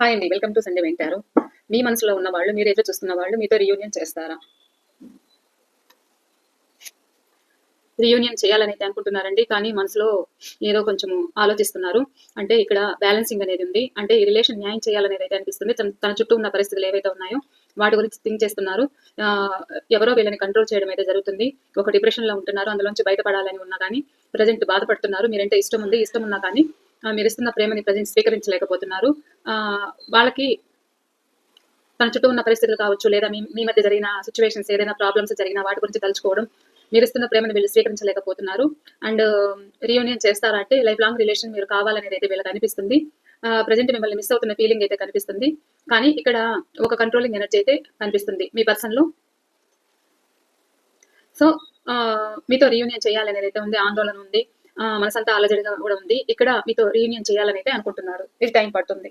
Hi అండి welcome to Sunday వెంటారు మీ మనసులో ఉన్న వాళ్ళు మీరు ఎదురు చూస్తున్న వాళ్ళు మీతో రియూనియన్ చేస్తారా? రియూనియన్ చేయాలనైతే అనుకుంటున్నారండి కానీ మనసులో ఏదో కొంచెం ఆలోచిస్తున్నారు. అంటే ఇక్కడ బ్యాలెన్సింగ్ అనేది ఉంది. అంటే ఈ రిలేషన్ న్యాయం చేయాలనేది అయితే అనిపిస్తుంది. తన చుట్టూ ఉన్న పరిస్థితులు ఏవైతే ఉన్నాయో వాటి గురించి థింక్ చేస్తున్నారు. ఎవరో వీళ్ళని కంట్రోల్ చేయడం అయితే జరుగుతుంది. ఒక డిప్రెషన్లో ఉంటున్నారు అందులోంచి బయటపడాలని ఉన్నా కానీ ప్రజెంట్ బాధపడుతున్నారు. మీరంటే ఇష్టం ఉంది ఇష్టం ఉన్నా కానీ మీరు ఇస్తున్న ప్రేమని ప్రజెంట్ స్వీకరించలేకపోతున్నారు. వాళ్ళకి తన చుట్టూ ఉన్న పరిస్థితులు కావచ్చు లేదా మీ మీ మధ్య జరిగిన సిచ్యువేషన్స్ ఏదైనా ప్రాబ్లమ్స్ జరిగినా వాటి గురించి తలుచుకోవడం మీరు ఇస్తున్న ప్రేమను వీళ్ళు స్వీకరించలేకపోతున్నారు. అండ్ రీయూనియన్ చేస్తారంటే లైఫ్ లాంగ్ రిలేషన్ మీరు కావాలనేది అయితే వీళ్ళకి అనిపిస్తుంది. ప్రజెంట్ మిమ్మల్ని మిస్ అవుతున్న ఫీలింగ్ అయితే కనిపిస్తుంది. కానీ ఇక్కడ ఒక కంట్రోలింగ్ ఎనర్జీ అయితే కనిపిస్తుంది మీ పర్సన్లో. సో మీతో రీయూనియన్ చేయాలనేది అయితే ఉంది ఆందోళన ఉంది. మనసంతా అలజడిగా కూడా ఉంది. ఇక్కడ మీతో రీయూనియన్ చేయాలని అయితే అనుకుంటున్నారు. ఇది టైం పడుతుంది.